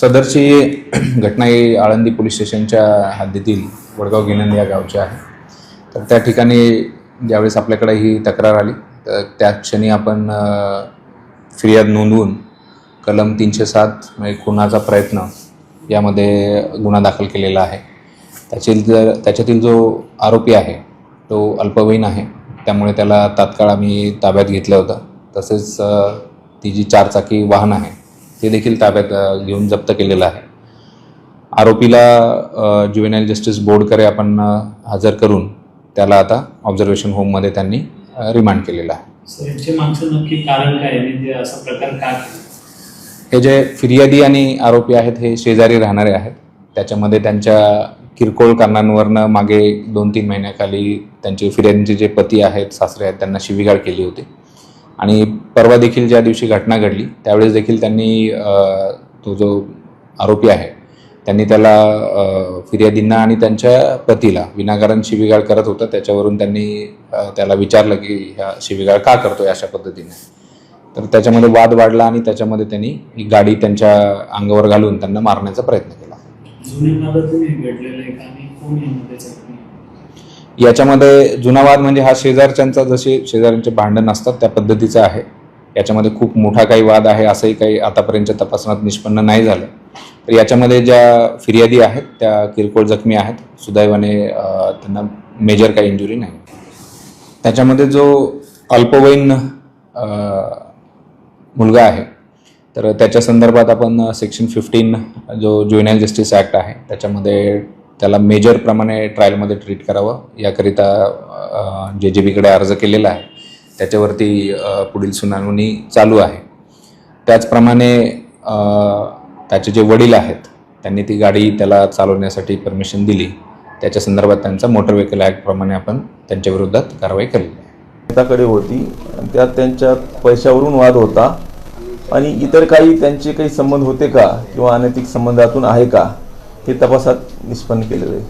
सदरची घटना ही आळंदी पोलीस स्टेशनच्या हद्दीतील वडगाव गिनंद या गावची आहे. तर त्या ठिकाणी ज्यावेळेस आपल्याकडे ही तक्रार आली तर त्या क्षणी आपण फिर्याद नोंदवून कलम तीनशे सात म्हणजे खुनाचा प्रयत्न यामध्ये गुन्हा दाखल केलेला आहे. त्याची जर त्याच्यातील जो आरोपी आहे तो अल्पवयीन आहे. त्यामुळे त्याला तात्काळ आम्ही ताब्यात घेतलं होतं. तसेच ती जी चारचाकी वाहन आहे ते देखील ताब्यात घेऊन जप्त केलेलं आहे. आरोपीला ज्युवेनाईल जस्टिस बोर्डकडे आपण हजर करून त्याला आता ऑब्झर्वेशन होममध्ये त्यांनी रिमांड केलेलं आहे. सर मागचं नक्की कारण काय म्हणजे असा प्रकार का हे जे फिर्यादी आणि आरोपी आहेत हे शेजारी राहणारे आहेत. त्याच्यामध्ये त्यांच्या किरकोळ कारणांवरनं मागे दोन तीन महिन्याखाली त्यांचे फिर्यादींचे जे पती आहेत सासरे आहेत त्यांना शिवीगाळ केली होती. आणि परवा देखील ज्या दिवशी घटना घडली त्यावेळेस देखील त्यांनी तो जो आरोपी आहे त्यांनी त्याला फिर्यादींना आणि त्यांच्या पतीला विनाकारण शिवीगाळ करत होता. त्याच्यावरून त्यांनी त्याला विचारलं की ह्या शिवीगाळ का करतोय अशा पद्धतीने. तर त्याच्यामध्ये वाद वाढला आणि त्याच्यामध्ये त्यांनी ही गाडी त्यांच्या अंगावर घालून त्यांना मारण्याचा प्रयत्न केला? याच्यामध्ये जुना वाद म्हणजे हा शेजारच्यांचा जसे शेजाऱ्यांचे भांडण असतात त्या पद्धतीचा आहे. याच्यामध्ये खूप मोठा काही वाद आहे असंही काही आतापर्यंतच्या तपासणात निष्पन्न नाही झालं. तर याच्यामध्ये ज्या फिर्यादी आहेत त्या किरकोळ जखमी आहेत. सुदैवाने त्यांना मेजर काही इंजुरी नाही. त्याच्यामध्ये जो अल्पवयीन मुलगा आहे. तर त्याच्या संदर्भात आपण सेक्शन फिफ्टीन जो ज्युनियल जस्टिस ॲक्ट आहे त्याच्यामध्ये त्याला मेजर प्रमाणे ट्रायलमध्ये ट्रीट करावं. याकरिता जे जे बीकडे अर्ज केलेला आहे त्याच्यावरती पुढील सुनावणी चालू आहे. त्याचप्रमाणे त्याचे जे वडील आहेत त्यांनी ती गाडी त्याला चालवण्यासाठी परमिशन दिली. त्याच्या संदर्भात त्यांचा मोटर व्हेकल ॲक्टप्रमाणे आपण त्यांच्याविरोधात कारवाई केलेली आहे. नेताकडे होती. त्यात त्यांच्या पैशावरून वाद होता. आणि इतर काही त्यांचे काही संबंध होते का? किंवा अनैतिक संबंधातून आहे का? हे तपासात निष्पन्न केलेलं. आहे